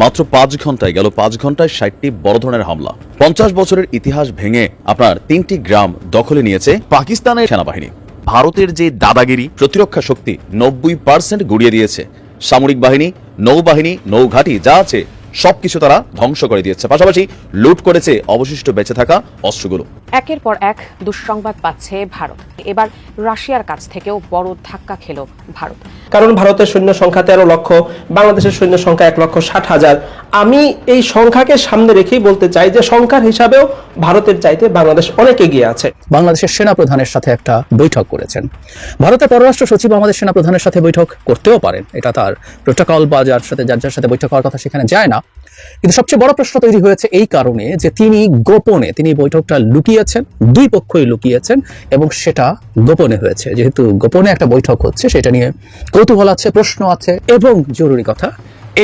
মাত্র পাঁচ ঘন্টায় গেল, পাঁচ ঘন্টায় ষাটটি বড় ধরনের হামলা। পঞ্চাশ বছরের ইতিহাস ভেঙে আপনার তিনটি গ্রাম দখলে নিয়েছে পাকিস্তানের সেনাবাহিনী। ভারতের যে দাদাগিরি, প্রতিরক্ষা শক্তি নব্বই পার্সেন্ট গুড়িয়ে দিয়েছে। সামরিক বাহিনী, নৌবাহিনী, নৌঘাটি, যা আছে সবকিছু তারা ধ্বংস করে দিয়েছে। পাশাপাশি লুট করেছে অবশিষ্ট বেঁচে থাকা অস্ত্রগুলো। একের পর এক দুঃসংবাদ পাচ্ছে ভারত। এবার রাশিয়ার কাছ থেকেও বড় ধাক্কা খেল ভারত। কারণ ভারতের সৈন্য সংখ্যা তেরো লক্ষ বাংলাদেশের সৈন্য সংখ্যা এক লক্ষ ষাট হাজার। আমি এই সংখ্যাকে সামনে রেখেই বলতে চাই যে সংখ্যার হিসাবেও ভারতের চাইতে বাংলাদেশ অনেক এগিয়ে আছে। বাংলাদেশের সেনা প্রধানের সাথে একটা বৈঠক করেছেন। ভারতের পররাষ্ট্র সচিব আমাদের সেনা প্রধানের সাথে বৈঠক করতেও পারেন। এটা তার প্রোটোকল বা যার সাথে যার যার সাথে বৈঠক হওয়ার কথা সেখানে যায় না। কিন্তু সবচেয়ে বড় প্রশ্ন তৈরি হয়েছে এই কারণে যে তিনি গোপনে, তিনি বৈঠকটা লুকিয়েছেন, দুই পক্ষই লুকিয়েছেন এবং সেটা গোপনে হয়েছে। যেহেতু গোপনে একটা বৈঠক হচ্ছে, সেটা নিয়ে কৌতূহল আছে, প্রশ্ন আছে এবং জরুরি কথা।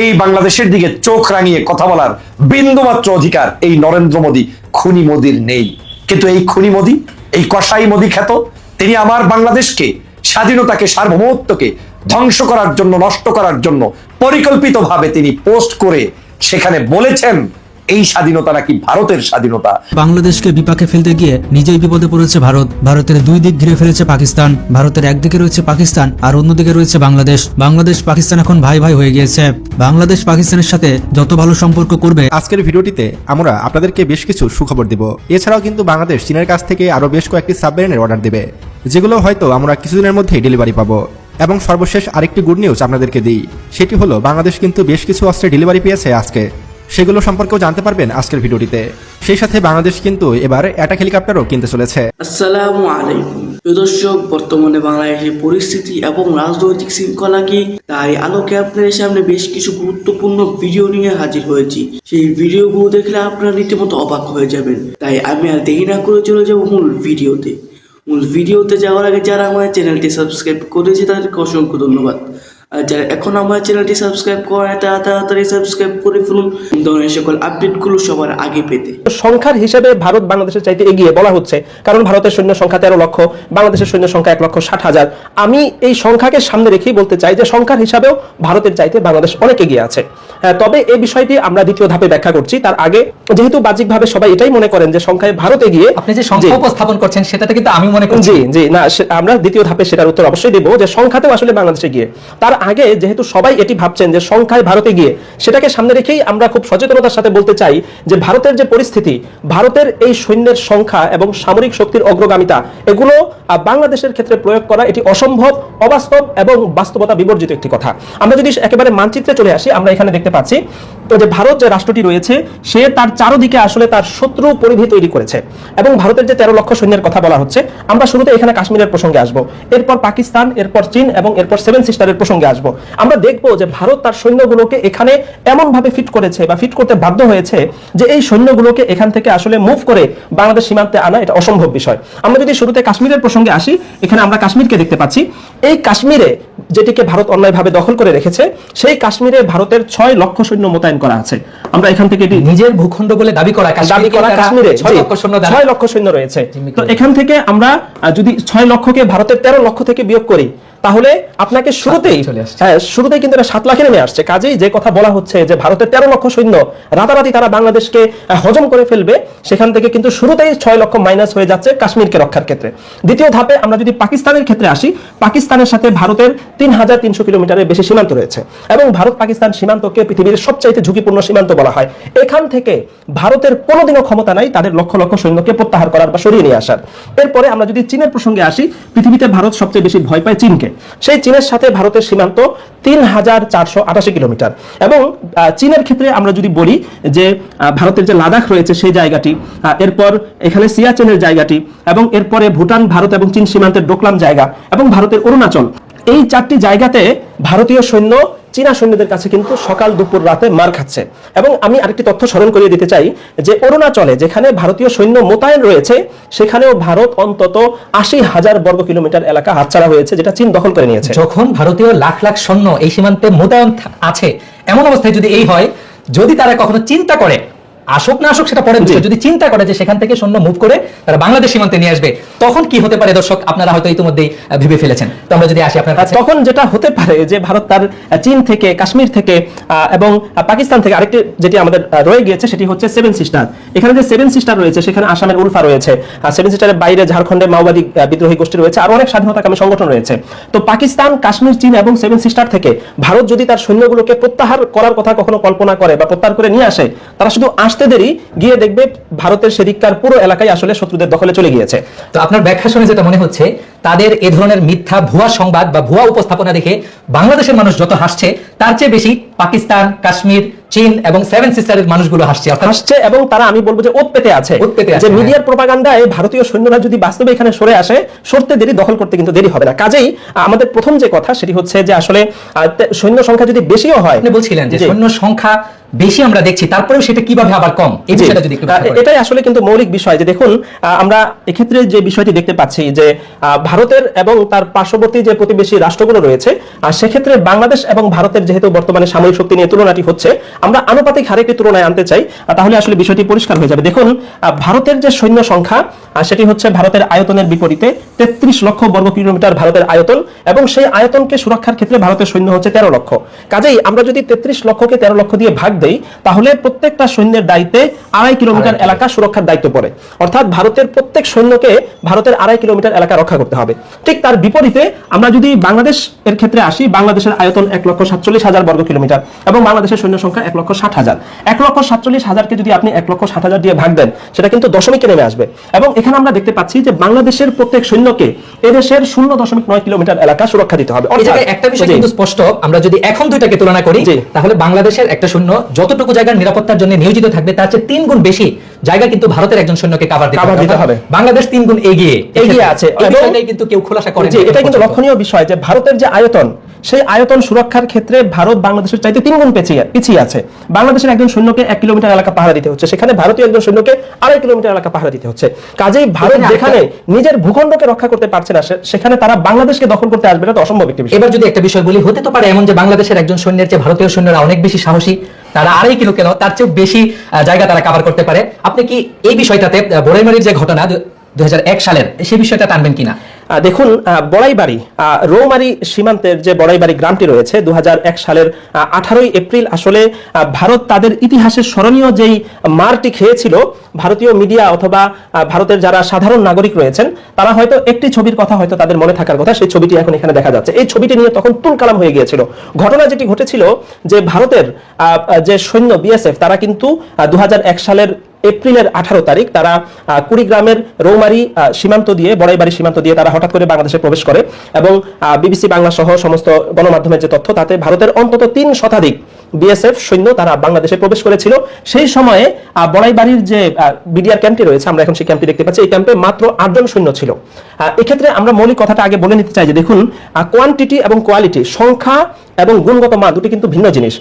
এই বাংলাদেশের দিকে চোখ রাঙিয়ে কথা বলার বিন্দুমাত্র অধিকার এই নরেন্দ্র মোদী, খুনি মোদীর নেই। কিন্তু এই খুনি মোদী, এই কসাই মোদী খ্যাত, তিনি আমার বাংলাদেশকে, স্বাধীনতাকে, সার্বভৌমত্বকে ধ্বংস করার জন্য, নষ্ট করার জন্য পরিকল্পিতভাবে তিনি পোস্ট করে সেখানে বলেছেন এই স্বাধীনতা নাকি ভারতের স্বাধীনতা? বাংলাদেশকে বিপাকে ফেলতে গিয়ে নিজেই বিপদে পড়েছে ভারত। ভারতের দুই দিক ঘিরে ফেলেছে পাকিস্তান। ভারতের একদিকে রয়েছে পাকিস্তান আর অন্যদিকে রয়েছে বাংলাদেশ। বাংলাদেশ পাকিস্তান এখন ভাই ভাই হয়ে গিয়েছে। বাংলাদেশ পাকিস্তানের সাথে যত ভালো সম্পর্ক করবে আজকের ভিডিওটিতে আমরা আপনাদেরকে বেশ কিছু সুখবর দিব। এছাড়াও কিন্তু বাংলাদেশ চীনের কাছ থেকে আরও বেশ কয়েকটি সাবমেরিনের অর্ডার দেবে যেগুলো হয়তো আমরা কিছুদিনের মধ্যেই ডেলিভারি পাবো। এবং সর্বশেষ আরেকটি গুড নিউজ আপনাদেরকে দিই। সেটি হলো, বাংলাদেশ কিন্তু বেশ কিছু অস্ত্রের ডেলিভারি পেয়েছে আজকে। সেগুলো সম্পর্কেও জানতে পারবেন আজকের ভিডিওটিতে। সেই সাথে বাংলাদেশ কিন্তু এবার অ্যাটাক হেলিকপ্টারও কিনতে চলেছে। আসসালামু আলাইকুম। দর্শক, বর্তমানে বাংলাদেশের পরিস্থিতি এবং রাজনৈতিক শৃঙ্খলা কি? তাই আলোকে আপনাদের সামনে বেশ কিছু গুরুত্বপূর্ণ ভিডিও নিয়ে হাজির হয়েছি। সেই ভিডিওগুলো দেখলে আপনারা রীতিমতো অবাক হয়ে যাবেন। তাই আমি আর দেরি না করে চলে যাব মূল ভিডিওতে মূল ভিডিওতে যাওয়ার আগে যারা আমার চ্যানেলটি সাবস্ক্রাইব করেছে তাদেরকে অসংখ্য ধন্যবাদ। আর যারা এখন আমার চ্যানেলটি সাবস্ক্রাইব করে তারা তাড়াতাড়ি সাবস্ক্রাইব করে ফেলুন। ধরনের সকল আপডেটগুলো সবার আগে পেতে। সংখ্যার হিসেবে ভারত বাংলাদেশের চাইতে এগিয়ে বলা হচ্ছে কারণ ভারতের সৈন্য সংখ্যা তেরো লক্ষ বাংলাদেশের সৈন্য সংখ্যা এক লক্ষ ষাট হাজার। আমি এই সংখ্যাকে সামনে রেখেই বলতে চাই যে সংখ্যার হিসাবেও ভারতের চাইতে বাংলাদেশ অনেক এগিয়ে আছে। তবে এই বিষয়টি আমরা দ্বিতীয় ধাপে ব্যাখ্যা করছি। তার আগে যেহেতু বাহ্যিকভাবে সবাই এটাই মনে করেন যে সংখ্যায় ভারত এগিয়ে আপনি যে সংখ্যা উপস্থাপন করছেন সেটাতে কিন্তু আমি মনে করি জি জি। না আমরা দ্বিতীয় ধাপে সেটার উত্তর অবশ্যই দেব যে সংখ্যাতেও আসলে বাংলাদেশে গিয়ে তার আগে যেহেতু সবাই এটি ভাবছেন যে সংখ্যায় ভারতে গিয়ে, সেটাকে সামনে রেখেই আমরা খুব সচেতনতার সাথে বলতে চাই যে ভারতের যে পরিস্থিতি, ভারতের এই সৈন্যের সংখ্যা এবং সামরিক শক্তির অগ্রগামিতা, এগুলো বাংলাদেশের ক্ষেত্রে প্রয়োগ করা এটি অসম্ভব, অবাস্তব এবং বাস্তবতা বিবর্জিত একটি কথা। আমরা যদি একেবারে মানচিত্রে চলে আসি, আমরা এখানে দেখতে পাচ্ছি যে ভারত যে রাষ্ট্রটি রয়েছে, সে তার চারোদিকে আসলে তার শত্রু পরিধি তৈরি করেছে এবং ভারতের যে তেরো লক্ষ সৈন্যের কথা বলা হচ্ছে, আমরা শুরুতে এখানে কাশ্মীরের প্রসঙ্গে আসব। এরপর পাকিস্তান, এরপর চীন এবং এরপর সেভেন সিস্টারের প্রসঙ্গে আসব। আমরা দেখব যে ভারত তার সৈন্যগুলোকে এখানে এমন ভাবে ফিট করেছে বা ফিট করতে বাধ্য হয়েছে যে এই সৈন্যগুলোকে এখান থেকে আসলে মুভ করে বাংলাদেশ সীমান্তে আনা এটা অসম্ভব বিষয়। আমরা যদি শুরুতে কাশ্মীরের প্রসঙ্গে আসি এখানে আমরা কাশ্মীরকে দেখতে পাচ্ছি। এই কাশ্মীরে যেটিকে ভারত অন্যায়ভাবে দখল করে রেখেছে সেই কাশ্মীরে ভারতের ছয় লক্ষ সৈন্য মোতায়েন করা আছে। আমরা এখান থেকে এটি নিজের ভূখণ্ড বলে দাবি করা দাবি করা কাশ্মীরে ছয় লক্ষ সৈন্য ছয় লক্ষ সৈন্য রয়েছে। তো এখান থেকে আমরা যদি ছয় লক্ষকে ভারতের তেরো লক্ষ থেকে বিয়োগ করি তাহলে আপনাকে শুরুতেই হ্যাঁ শুরুতেই কিন্তু এটা সাত লাখে নেমে আসছে। কাজেই যে কথা বলা হচ্ছে যে ভারতের তেরো লক্ষ সৈন্য রাতারাতি তারা বাংলাদেশকে হজম করে ফেলবে সেখান থেকে কিন্তু শুরুতেই ছয় লক্ষ মাইনাস হয়ে যাচ্ছে কাশ্মীরকে রক্ষার ক্ষেত্রে। দ্বিতীয় ধাপে আমরা যদি পাকিস্তানের ক্ষেত্রে আসি পাকিস্তানের সাথে ভারতের তিন হাজার তিনশো কিলোমিটারের বেশি সীমান্ত রয়েছে। এবং ভারত পাকিস্তান সীমান্তকে পৃথিবীর সবচাইতে ঝুঁকিপূর্ণ সীমান্ত বলা হয়। এখান থেকে ভারতের কোনোদিনও ক্ষমতা নাই তাদের লক্ষ লক্ষ সৈন্যকে প্রত্যাহার করার বা সরিয়ে নিয়ে আসার। এরপরে আমরা যদি চীনের প্রসঙ্গে আসি পৃথিবীতে ভারত সবচেয়ে বেশি ভয় পায় চীনকে। সেই চীনের সাথে ভারতের সীমান্ত তিন হাজার চারশো আটাশি কিলোমিটার। এবং চীনের ক্ষেত্রে আমরা যদি বলি যে ভারতের যে লাদাখ রয়েছে সেই জায়গাটি এরপর এখানে সিয়াচেনের জায়গাটি এবং এরপরে ভুটান, ভারত এবং চীন সীমান্তের ডোকলাম জায়গা এবং ভারতের অরুণাচল। এই চারটি জায়গাতে ভারতীয় সৈন্য, চীনা সৈন্যদের কাছে কিন্তু সকাল দুপুর রাতে মার খাচ্ছে। এবং আমি আরেকটি তথ্য স্মরণ করিয়ে দিতে চাই যে, অরুণাচলে যেখানে ভারতীয় সৈন্য মোতায়েন রয়েছে, সেখানেও ভারত অন্তত আশি হাজার বর্গ কিলোমিটার এলাকা হাতছাড়া হয়েছে, যেটা চীন দখল করে নিয়েছে। যখন ভারতীয় লাখ লাখ সৈন্য এই সীমান্তে মোতায়েন আছে, এমন অবস্থায় যদি এই হয়, যদি তারা কখনো চিন্তা করে আসুক না আসুক সেটা পরে। যদি চিন্তা করে যে সেখান থেকে সৈন্য মুভ করে তারা বাংলাদেশ সীমান্তে নিয়ে আসবে তখন কি হতে পারে দর্শক? আপনারা হয়তো ইতিমধ্যেই ভেবে ফেলেছেন। তো আমরা যদি আসি আপনার কাছে। তখন যেটা হতে পারে যে ভারত তার চীন থেকে কাশ্মীর থেকে এবং পাকিস্তান থেকে আরেকটি যেটি আমাদের রয়ে গিয়েছে সেটি হচ্ছে সেভেন সিস্টার এখানে যে সেভেন সিস্টার রয়েছে সেখানে আসামের উলফা রয়েছে। আর সেভেন সিস্টারের বাইরে ঝাড়খণ্ডে মাওবাদী বিদ্রোহী গোষ্ঠী রয়েছে। আর অনেক স্বাধীনতাকামী সংগঠন রয়েছে। তো পাকিস্তান কাশ্মীর চীন এবং সেভেন সিস্টার থেকে ভারত যদি তার সৈন্যগুলোকে প্রত্যাহার করার কথা কখনো কল্পনা করে বা প্রত্যাহার করে নিয়ে আসে তারা শুধু আসতে দেরি গিয়ে দেখবে ভারতের সেদিককার পুরো এলাকায় আসলে শত্রুদের দখলে চলে গিয়েছে তো আপনার ব্যাখ্যা শুনে যেটা মনে হচ্ছে তাদের এ ধরনের মিথ্যা ভুয়া সংবাদ বা ভুয়া উপস্থাপনা দেখে বাংলাদেশের মানুষ যত হাসছে তার চেয়ে বেশি পাকিস্তান কাশ্মীর চীন এবং সেভেন সিস্টারের মানুষগুলো হাসছে অর্থাৎ আসছে এবং তারা আমি বলব যে ওত পেতে আছে ওত পেতে আছে, যে হ্যাঁ। মিডিয়ার প্রপাগান্ডায় ভারতীয় সৈন্যরা যদি বাস্তবে এখানে সরে আসে সরতে দেরি দখল করতে কিন্তু দেরি হবে না কাজেই আমাদের প্রথম যে কথা সেটি হচ্ছে যে আসলে সৈন্য সংখ্যা যদি বেশিও হয় আপনি বলছিলেন যে। সৈন্য সংখ্যা বেশি আমরা দেখছি তারপরেও সেটা কীভাবে আবার কম? এই বিষয়টা যদি। এটাই আসলে কিন্তু মৌলিক বিষয় যে দেখুন আমরা এক্ষেত্রে যে বিষয়টি দেখতে পাচ্ছি যে ভারতের এবং তার পার্শ্ববর্তী যে প্রতিবেশী রাষ্ট্রগুলো রয়েছে আর সেক্ষেত্রে বাংলাদেশ এবং ভারতের যেহেতু বর্তমানে সামরিক শক্তি নিয়ে তুলনাটি হচ্ছে আমরা আনুপাতিক হারে একটি তুলনায় আনতে চাই তাহলে আসলে বিষয়টি পরিষ্কার হয়ে যাবে। দেখুন ভারতের যে সৈন্য সংখ্যা সেটি হচ্ছে ভারতের আয়তনের বিপরীতে তেত্রিশ লক্ষ বর্গ কিলোমিটার ভারতের আয়তন এবং সেই আয়তনকে সুরক্ষার ক্ষেত্রে ভারতের সৈন্য হচ্ছে তেরো লক্ষ। কাজেই আমরা যদি তেত্রিশ লক্ষকে তেরো লক্ষ দিয়ে ভাগ দেই তাহলে প্রত্যেকটা সৈন্যের দায়িত্বে আড়াই কিলোমিটার এলাকা সুরক্ষার দায়িত্ব পড়ে। অর্থাৎ ভারতের প্রত্যেক সৈন্যকে ভারতের আড়াই কিলোমিটার এলাকা রক্ষা করতে হবে। ঠিক তার বিপরীতে আমরা যদি বাংলাদেশ এর ক্ষেত্রে আসি বাংলাদেশের আয়তন এক লক্ষ সাতচল্লিশ হাজার বর্গ কিলোমিটার এবং বাংলাদেশের সৈন্য সংখ্যা এক লক্ষ ষাট হাজার। এক লক্ষ সাতচল্লিশ হাজারকে যদি আপনি এক লক্ষ ষাট হাজার দিয়ে ভাগ দেন সেটা কিন্তু দশমিকে নেমে আসবে। এবং এখানে আমরা দেখতে পাচ্ছি যে বাংলাদেশের প্রত্যেক সৈন্যকে এদেশের শূন্য দশমিক নয় কিলোমিটার এলাকা সুরক্ষা দিতে হবে। একটা বিষয় কিন্তু স্পষ্ট আমরা যদি এখন দুইটাকে তুলনা করি। তাহলে বাংলাদেশের একটা সৈন্য যতটুকু জায়গার নিরাপত্তার জন্য নিয়োজিত থাকবে তার চেয়ে তিন গুণ বেশি জায়গা কিন্তু ভারতের একজন সৈন্যকে কাভার দিতে হবে। বাংলাদেশ তিন গুণ এগিয়ে। এগিয়ে আছে। এটাই কিন্তু কেউ খোলাসা করে এটা কিন্তু লক্ষণীয় বিষয় যে ভারতের যে আয়তন সেই আয়তন সুরক্ষার ক্ষেত্রে ভারত বাংলাদেশের চাইতে তিন গুণ পেছিয়ে পিছিয়ে আছে। বাংলাদেশের একজন সৈন্যকে এক কিলোমিটার এলাকা পাহারা দিতে হচ্ছে। সেখানে ভারতীয় একজন সৈন্যকে আড়াই কিলোমিটার এলাকা পাহারা দিতে হচ্ছে। কাজেই ভারত যেখানে নিজের ভূখণ্ডকে রক্ষা করতে পারছে না সেখানে তারা বাংলাদেশকে দখল করতে আসবে। এটা তো অসম্ভব একটি বিষয়। এবার যদি একটা বিষয় বলি হতে তো পারে এমন যে বাংলাদেশের একজন সৈন্যের চেয়ে ভারতীয় সৈন্যরা অনেক বেশি সাহসী তারা আড়াই কিলো কেন তার চেয়ে বেশি জায়গা তারা কাভার করতে পারে। আপনি কি এই বিষয়টাতে আহ, বোরাইমারির যে ঘটনা দুই হাজার এক সালের সেই বিষয়টা টানবেন কিনা? দেখুন বড়াইবাড়ি রৌমারি সীমান্তের যে বড়াইবাড়ি গ্রামটি রয়েছে দু হাজার এক সালের আঠারোই এপ্রিল আসলে ভারত তাদের ইতিহাসের স্মরণীয় যেই মারটি খেয়েছিল, ভারতীয় মিডিয়া অথবা ভারতের যারা সাধারণ নাগরিক রয়েছেন, তারা হয়তো একটি ছবির কথা হয়তো তাদের মনে থাকার কথা, সেই ছবিটি এখন এখানে দেখা যাচ্ছে। এই ছবিটি নিয়ে তখন তুলকালাম হয়ে গিয়েছিল। ঘটনা যেটি ঘটেছিল যে ভারতের যে সৈন্য বিএসএফ তারা কিন্তু দু হাজার এক সালের এপ্রিলের আঠারো তারিখ তারা কুড়িগ্রামের রৌমারি সীমান্ত দিয়ে, বড়াইবাড়ি সীমান্ত দিয়ে তারা হঠাৎ করে বাংলাদেশে প্রবেশ করে এবং বিবিসি বাংলা সহ সমস্ত গণমাধ্যমের যে তথ্য তাতে ভারতের অন্তত তিন শতাধিক বিএসএফ সৈন্য তারা বাংলাদেশে প্রবেশ করেছিল। সেই সময়ে বড়াইবাড়ির যে বিডিআর ক্যাম্পটি রয়েছে, আমরা এখন সেই ক্যাম্পটি দেখতে পাচ্ছি, এই ক্যাম্পে মাত্র আটজন সৈন্য ছিল। এক্ষেত্রে আমরা মৌলিক কথাটা আগে বলে নিতে চাই যে দেখুন কোয়ান্টিটি এবং কোয়ালিটি সংখ্যা এবং গুণগত মান দুটি কিন্তু ভিন্ন জিনিস।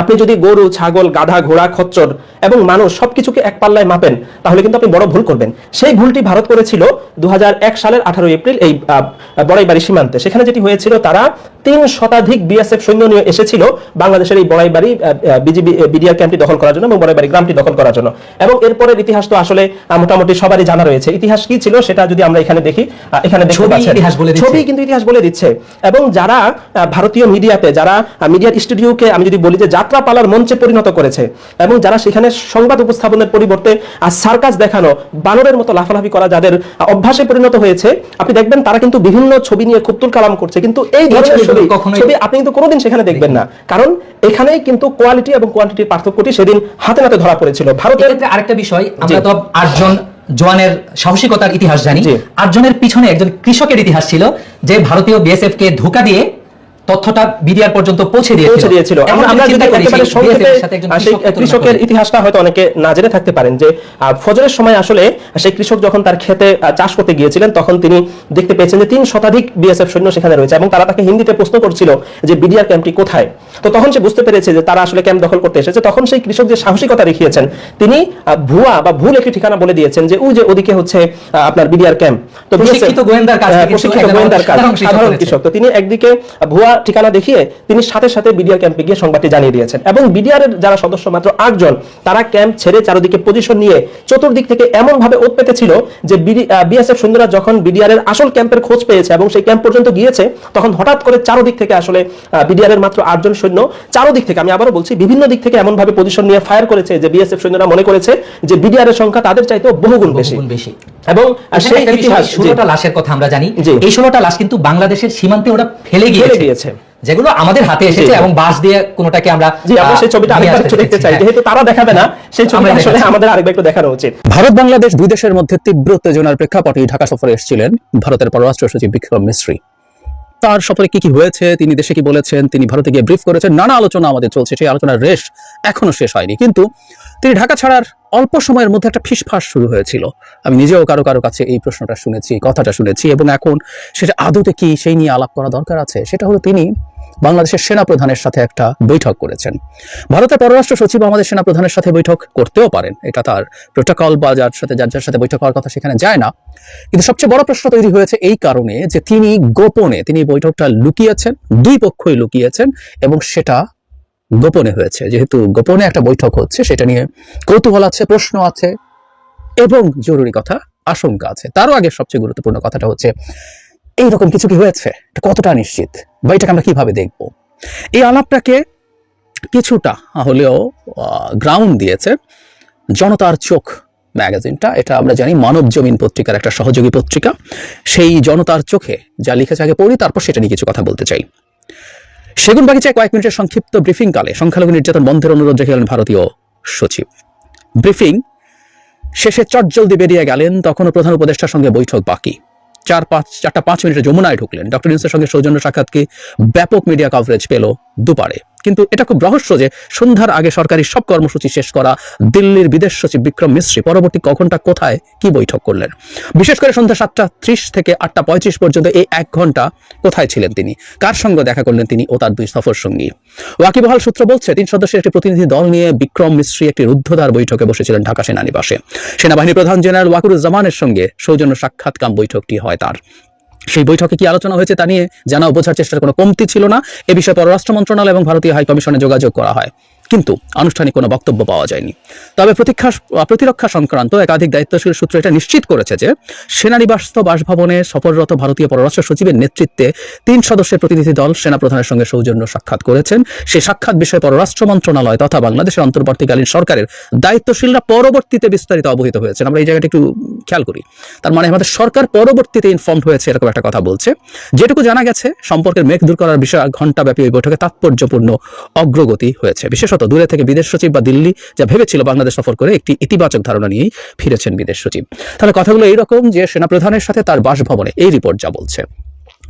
আপনি যদি গরু ছাগল গাধা ঘোড়া খচ্চর এবং মানুষ সবকিছুকে এক পাল্লায় মাপেন তাহলে কিন্তু আপনি বড় ভুল করবেন। সেই ভুলটি ভারত করেছিল দু সালের আঠারো এপ্রিল এই বড়াইবাড়ি সীমান্তে। সেখানে যেটি হয়েছিল তারা তিন শতাধিক বিএসএফ সৈন্য নিয়ে এসেছিল বাংলাদেশের এই বড়াইবাড়ি বিজিবি বিডিআর ক্যাম্পটি দখল করার জন্য এবং বড়াইবাড়ি গ্রামটি দখল করার জন্য। এবং এরপরের ইতিহাস তো আসলে মোটামুটি সবারই জানা রয়েছে। ইতিহাস কি ছিল সেটা যদি আমরা এখানে দেখি এখানে ছবি কিন্তু ইতিহাস বলে দিচ্ছে। এবং যারা ভারতীয় মিডিয়াতে যারা মিডিয়ার স্টুডিওকে আমি যদি বলি যে যাত্রা পালার মঞ্চে পরিণত করেছে এবং যারা সেখানে সংবাদ উপস্থাপনের পরিবর্তে আর সার্কাস দেখানো বানরের মতো লাফালাফি করা যাদের অভ্যাসে পরিণত হয়েছে আপনি দেখবেন তারা কিন্তু বিভিন্ন ছবি নিয়ে খুব তুল কালাম করছে কিন্তু এই ছবি আপনি কিন্তু কোনোদিন সেখানে দেখবেন না কারণ এখানেই কিন্তু কোয়ালিটি এবং কোয়ান্টিটির পার্থক্যটি সেদিন হাতে নাতে ধরা পড়েছিল ভারতের আরেকটা বিষয় আমরা। তো আটজন জওয়ানের সাহসিকতার ইতিহাস জানি। আটজনের পিছনে একজন কৃষকের ইতিহাস ছিল যে ভারতীয় বিএসএফ কে ধোকা দিয়ে তথ্যটা বিডিআর পর্যন্ত পৌঁছে দিয়েছিল। পৌঁছে দিয়েছিল। এখন আমরা যদি একেবারে সংক্ষেপে সেই কৃষকের ইতিহাসটা হয়তো অনেকে না জেনে থাকতে পারেন যে ফজরের সময় আসলে সেই কৃষক যখন তার ক্ষেতে চাষ করতে গিয়েছিলেন তখন তিনি দেখতে পেয়েছেন যে তিন শতাধিক বিএসএফ সৈন্য সেখানে রয়েছে এবং তারা তাকে হিন্দিতে প্রশ্ন করছিল যে বিডিআর ক্যাম্পটি কোথায়? তো তখন সে বুঝতে পেরেছে যে তারা আসলে ক্যাম্প দখল করতে এসেছে। তখন সেই কৃষক যে সাহসিকতা দেখিয়েছেন তিনি ভুয়া বা ভুল একটি ঠিকানা বলে দিয়েছেন যে ওই যে ওদিকে হচ্ছে আপনার বিডিআর ক্যাম্প। তো প্রশিক্ষিত গোয়েন্দার কাজ হ্যাঁ, প্রশিক্ষিত গোয়েন্দার কাজ সাধারণ কৃষক তো তিনি একদিকে ভুয়া ঠিকানা দেখিয়ে তিনি সাথে সাথে বিডিআর ক্যাম্পে গিয়ে সংবাদটি জানিয়ে দিয়েছেন। এবং বিডিআর এর যারা সদস্য মাত্র আটজন তারা ক্যাম্প ছেড়ে চারদিকে পজিশন নিয়ে চতুর্দিক থেকে এমন ভাবে ওত পেতেছিল যে বিএসএফ সুন্দরা যখন বিডিআর এর আসল ক্যাম্পের খোঁজ পেয়েছে এবং সেই ক্যাম্প পর্যন্ত গিয়েছে তখন হঠাৎ করে চারদিক থেকে আসলে বিডিআর এর মাত্র আটজন সৈন্য চারদিক থেকে আমি আবারও বলছি বিভিন্ন দিক থেকে এমন ভাবে পজিশন নিয়ে ফায়ার করেছে যে বিএসএফ সৈন্যরা মনে করেছে যে বিডিআর এর সংখ্যা তাদের চাইতেও বহুগুণ বেশি। বেশি। এবং সেই ইতিহাস ষোলোটা লাশের কথা আমরা জানি। এই ষোলোটা লাশ কিন্তু বাংলাদেশের সীমান্তে ওরা ফেলে গিয়েছে। যেগুলো আমাদের হাতে এসেছে এবং বাঁশ দিয়ে কোনোটাকে আমরা জি আমরা সেই ছবিটা আরেকবার একটু দেখতে চাই। যেহেতু তারা দেখাবে না সেই ছবিটা আসলে আমাদের আরেকবার একটু দেখানো উচিত। ভারত বাংলাদেশ দুই দেশের মধ্যে তীব্র উত্তেজনার প্রেক্ষাপটে ঢাকা সফরে এসেছিলেন ভারতের পররাষ্ট্র সচিব বিক্রম মিশ্রি তার সফরে কি কি হয়েছে, তিনি দেশে কি বলেছেন, তিনি ভারতে গিয়ে ব্রিফ করেছেন, নানা আলোচনা আমাদের চলছে, সেই আলোচনার রেশ এখনও শেষ হয়নি। কিন্তু তিনি ঢাকা ছাড়ার অল্প সময়ের মধ্যে একটা ফিসফাস শুরু হয়েছিল। আমি নিজেও কারও কারও কাছে এই প্রশ্নটা শুনেছি, কথাটা শুনেছি এবং এখন সেটা আদতে কি সেই নিয়ে আলাপ করা দরকার আছে? সেটা হলো তিনি বাংলাদেশের সেনা প্রধানের সাথে একটা বৈঠক করেছেন। ভারতের পররাষ্ট্র সচিব আমাদের সেনা প্রধানের সাথে বৈঠক করতেও পারেন। এটা তার প্রোটোকল বা যার সাথে, যার যার সাথে বৈঠক হওয়ার কথা সেখানে যায় না। কিন্তু সবচেয়ে বড় প্রশ্ন তৈরি হয়েছে এই কারণে যে তিনি গোপনে তিনি বৈঠকটা লুকিয়েছেন, দুই পক্ষই লুকিয়েছেন এবং সেটা গোপনে হয়েছে। যেহেতু গোপনে একটা বৈঠক হচ্ছে, সেটা নিয়ে কৌতূহল আছে, প্রশ্ন আছে এবং জরুরি কথা, আশঙ্কা আছে। তারও আগে সবচেয়ে গুরুত্বপূর্ণ কথাটা হচ্ছে, এইরকম কিছু কি হয়েছে? কতটা নিশ্চিত? বা এটাকে আমরা কীভাবে দেখব? এই আলাপটাকে কিছুটা হলেও গ্রাউন্ড দিয়েছে জনতার চোখ ম্যাগাজিনটা। এটা আমরা জানি মানব জমিন পত্রিকার একটা সহযোগী পত্রিকা। সেই জনতার চোখে যা লিখেছে, আগে পড়ি, তারপর সেটা নিয়ে কিছু কথা বলতে চাই। সেগুন বাগিচায় কয়েক মিনিটের সংক্ষিপ্ত ব্রিফিং কালে সংখ্যালঘু নির্যাতন বন্ধের অনুরোধ রেখে গেলেন ভারতীয় সচিব। ব্রিফিং শেষে চটজলদি বেরিয়ে গেলেন, তখনও প্রধান উপদেষ্টার সঙ্গে বৈঠক বাকি। চার পাঁচ, চারটা পাঁচ মিনিটে যমুনায় ঢুকলেন। ডক্টর ইউনুসের সঙ্গে সৌজন্য সাক্ষাৎকে ব্যাপক মিডিয়া কভারেজ পেল। দুপারে। কিন্তু এটা খুব রহস্য যে সন্ধ্যার আগে সরকারি সব কর্মসূচি শেষ করা দিল্লির বিদেশ সচিব বিক্রম মিশ্রি পরবর্তী কখনটা কোথায় কি বৈঠক করলেন? বিশেষ করে সন্ধ্যা সাতটা ত্রিশ থেকে আটটা পঁয়ত্রিশ পর্যন্ত এই এক ঘণ্টা কোথায় ছিলেন তিনি? কার সঙ্গে দেখা করলেন তিনি ও তার দুই সফর সঙ্গী ওয়াকিবহাল সূত্র বলছে, তিন সদস্যের একটি প্রতিনিধি দল নিয়ে বিক্রম মিশ্রি একটি রুদ্ধদ্বার বৈঠকে বসেছিলেন ঢাকা সেনানিবাসে। সেনাবাহিনী প্রধান জেনারেল ওয়াকুরুজ্জামানের সঙ্গে সৌজন্য সাক্ষাৎকাম বৈঠকটি হয় তার। সেই বৈঠকে কি আলোচনা হয়েছে তা নিয়ে জানা বোঝার চেষ্টার কোনো কমতি ছিল না। এ বিষয়ে পররাষ্ট্র মন্ত্রণালয় এবং ভারতীয় হাইকমিশনে যোগাযোগ করা হয়। কিন্তু আনুষ্ঠানিক কোনো বক্তব্য পাওয়া যায়নি। তবে প্রতীক্ষা, প্রতিরক্ষা সংক্রান্ত একাধিক দায়িত্বশীল সূত্র এটা নিশ্চিত করেছে যে সেনানিবাসস্থ বাসভবনে সফররত ভারতীয় পররাষ্ট্র সচিবের নেতৃত্বে তিন সদস্যের প্রতিনিধি দল সেনাপ্রধানের সঙ্গে সৌজন্য সাক্ষাৎ করেছেন। সেই সাক্ষাৎ বিষয়ে পররাষ্ট্র মন্ত্রণালয় তথা বাংলাদেশের অন্তর্বর্তীকালীন সরকারের দায়িত্বশীলরা পরবর্তীতে বিস্তারিত অবহিত হয়েছেন। আমরা এই জায়গাটা একটু খেয়াল করি। তার মানে আমাদের সরকার পরবর্তীতে ইনফর্মড হয়েছে এরকম একটা কথা বলছে। যেটুকু জানা গেছে, সম্পর্কের মেঘ দূর করার বিষয়ে ঘণ্টাব্যাপী ওই বৈঠকে তাৎপর্যপূর্ণ অগ্রগতি হয়েছে। বিশেষত দূরে থেকে বিদেশ সচিব বা দিল্লি যা ভেবেছিল বাংলাদেশ সফর করে একটি ইতিবাচক ধারণা নিয়েই ফিরেছেন বিদেশ সচিব। তাহলে কথাগুলো এইরকম যে সেনাপ্রধানের সাথে তার বাসভবনে, এই রিপোর্ট যা বলছে।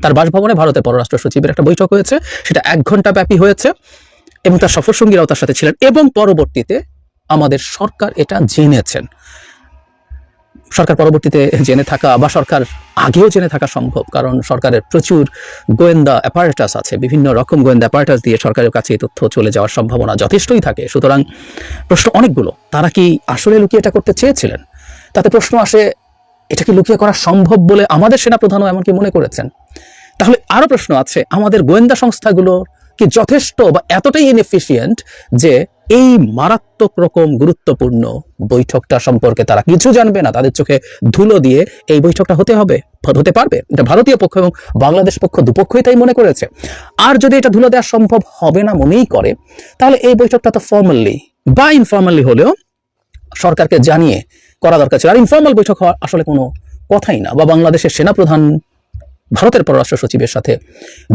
তার বাসভবনে ভারতের পররাষ্ট্র সচিবের একটা বৈঠক হয়েছে, সেটা এক ঘণ্টা ব্যাপী হয়েছে, এবং তার সফর সঙ্গীরাও তার সাথে ছিলেন, এবং পরবর্তীতে আমাদের সরকার এটা জেনেছেন। সরকার পরবর্তীতে জেনে থাকা বা সরকার আগেও জেনে থাকা সম্ভব, কারণ সরকারের প্রচুর গোয়েন্দা অ্যাপারেটাস আছে, বিভিন্ন রকম গোয়েন্দা অ্যাপারেটাস দিয়ে সরকারের কাছে এই তথ্য চলে যাওয়ার সম্ভাবনা যথেষ্টই থাকে। সুতরাং প্রশ্ন অনেকগুলো, তারা কি আসলে লুকিয়ে এটা করতে চেয়েছিলেন? তাতে প্রশ্ন আসে, এটা কি লুকিয়ে করা সম্ভব বলে আমাদের সেনাপ্রধানও এমনকি মনে করেছেন? তাহলে আরও প্রশ্ন আছে, আমাদের গোয়েন্দা সংস্থাগুলো কি যথেষ্ট বা এতটাই ইনএফিসিয়েন্ট যে এই মারাত্মক রকম গুরুত্বপূর্ণ বৈঠকটা সম্পর্কে তারা কিছু জানবে না। তাদের চোখে ধুলো দিয়ে এই বৈঠকটা হতে হবে, হতে পারবে। এটা ভারতীয় পক্ষ এবং বাংলাদেশ পক্ষ দুপক্ষই তাই মনে করেছে। আর যদি এটা ধুলো দেওয়া সম্ভব হবে না মনেই করে, তাহলে এই বৈঠকটা তো ফর্মালি বা ইনফর্মালি হলেও সরকারকে জানিয়ে করা দরকার ছিল। আর ইনফর্মাল বৈঠক হওয়ার আসলে কোনো কথাই না। বা বাংলাদেশের সেনাপ্রধান ভারতের পররাষ্ট্র সচিবের সাথে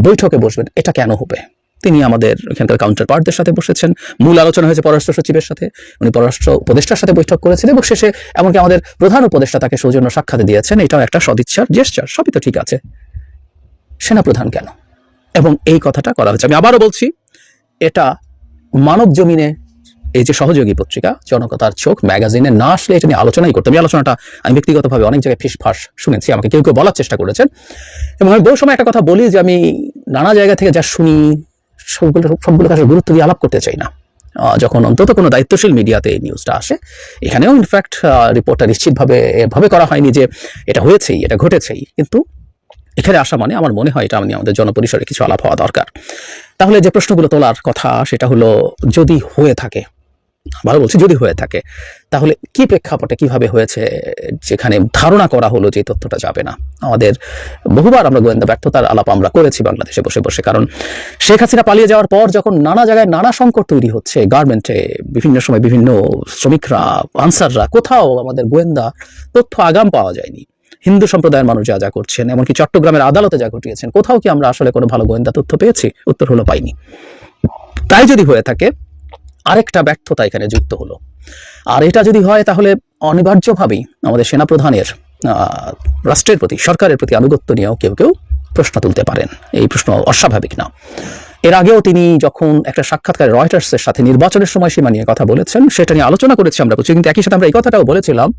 বৈঠকে বসবেন, এটা কেন হবে? তিনি আমাদের এখানকার কাউন্টার পার্টদের সাথে বসেছেন। মূল আলোচনা হয়েছে পররাষ্ট্র সচিবের সাথে। উনি পররাষ্ট্র উপদেষ্টার সাথে বৈঠক করেছেন এবং শেষে এমনকি আমাদের প্রধান উপদেষ্টা তাকে সৌজন্য সাক্ষাতে দিয়েছেন। এটাও একটা সদিচ্ছার জেস্টার সবই তো ঠিক আছে। সেনাপ্রধান কেন? এবং এই কথাটা করা হয়েছে। আমি আবারও বলছি, এটা মানব জমিনে এই যে সহযোগী পত্রিকা, জনকতার চোখ ম্যাগাজিনে না আসলে এটা নিয়ে আলোচনাই করতাম এই আলোচনাটা আমি ব্যক্তিগতভাবে অনেক জায়গায় ফিসফাস শুনেছি, আমাকে কেউ কেউ বলার চেষ্টা করেছেন। এবং আমি বহু সময় একটা কথা বলি যে আমি নানা জায়গা থেকে যা শুনি সবগুলো কাছে গুরুত্ব দিয়ে আলাপ করতে চাই না। যখন অন্তত কোনো দায়িত্বশীল মিডিয়াতে এই নিউজটা আসে, এখানেও ইনফ্যাক্ট রিপোর্টটা নিশ্চিতভাবে এভাবে করা হয়নি যে এটা হয়েছেই, এটা ঘটেছেই। কিন্তু এখানে আসা মানে আমার মনে হয় এটা আমি আমাদের জনপরিসরে কিছু আলাপ হওয়া দরকার। তাহলে যে প্রশ্নগুলো তোলার কথা, সেটা হলো যদি হয়ে থাকে ভালো বলছি যদি হয়ে থাকে, তাহলে কি প্রেক্ষাপটে কীভাবে হয়েছে? যেখানে ধারণা করা হলো যে তথ্যটা যাবে না। আমাদের বহুবার আমরা গোয়েন্দা ব্যর্থতার আলাপ আমরা করেছি বাংলাদেশে বসে বসে। কারণ শেখ হাসিনা পালিয়ে যাওয়ার পর যখন নানা জায়গায় নানা সংকট তৈরি হচ্ছে, গার্মেন্টে বিভিন্ন সময় বিভিন্ন শ্রমিকরা, আনসাররা, কোথাও আমাদের গোয়েন্দা তথ্য আগাম পাওয়া যায়নি। হিন্দু সম্প্রদায়ের মানুষ যা যা করছেন, এমনকি চট্টগ্রামের আদালতে যা ঘটিয়েছেন, কোথাও কি আমরা আসলে কোনো ভালো গোয়েন্দা তথ্য পেয়েছি? উত্তর হলো পাইনি। তাই যদি হয়ে থাকে আরেকটা ব্যর্থতা এখানে যুক্ত হলো। আর এটা যদি হয় তাহলে অনিবার্যভাবেই আমাদের সেনাপ্রধানের রাষ্ট্রের প্রতি, সরকারের প্রতি আনুগত্য নিয়েও কেউ কেউ প্রশ্ন তুলতে পারেন। এই প্রশ্ন অস্বাভাবিক না। এর আগেও তিনি যখন একটা সাক্ষাৎকারে রয়টার্সের সাথে নির্বাচনের সময়সীমা নিয়ে কথা বলেছেন, সেটা নিয়ে আলোচনা করেছি আমরা কিন্তু একই সাথে আমরা এই কথাটাও বলেছিলাম,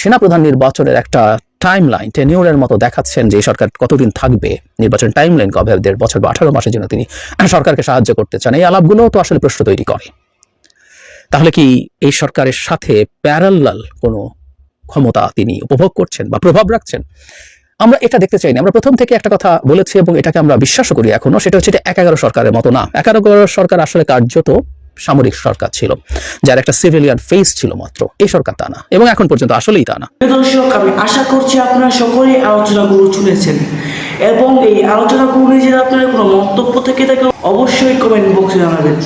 সেনাপ্রধান নির্বাচনের একটা টাইম লাইন টেনিওরের মতো দেখাচ্ছেন যে সরকার কতদিন থাকবে। নির্বাচন টাইম লাইন কবে দেড় বছর বা আঠারো মাসের জন্য তিনি সরকারকে সাহায্য করতে চান। এই আলাপগুলো তো আসলে প্রশ্ন তৈরি করে। তাহলে কি এই সরকারের সাথে প্যারাল্লাল কোনো ক্ষমতা তিনি উপভোগ করছেন বা প্রভাব রাখছেন? আমরা এটা দেখতে চাই না আমরা প্রথম থেকে একটা কথা বলেছি এবং এটাকে আমরা বিশ্বাসও করি এখনও, সেটা হচ্ছে এটা এক এগারো সরকারের মতো না। এক এগারো সরকার আসলে কার্যত সামরিক সরকার ছিল, যার একটা সিভিলিয়ান ফেস ছিল মাত্র। এই সরকার তা না, এবং এখন পর্যন্ত আসলেই তা না। দর্শক আমি আশা করছি আপনারা সকলেই আলোচনাগুলো শুনেছেন। এবং এই আলোচনাগুলো নিয়ে যদি আপনার কোনো মন্তব্য থেকে থাকে অবশ্যই কমেন্ট বক্সে জানাবেন।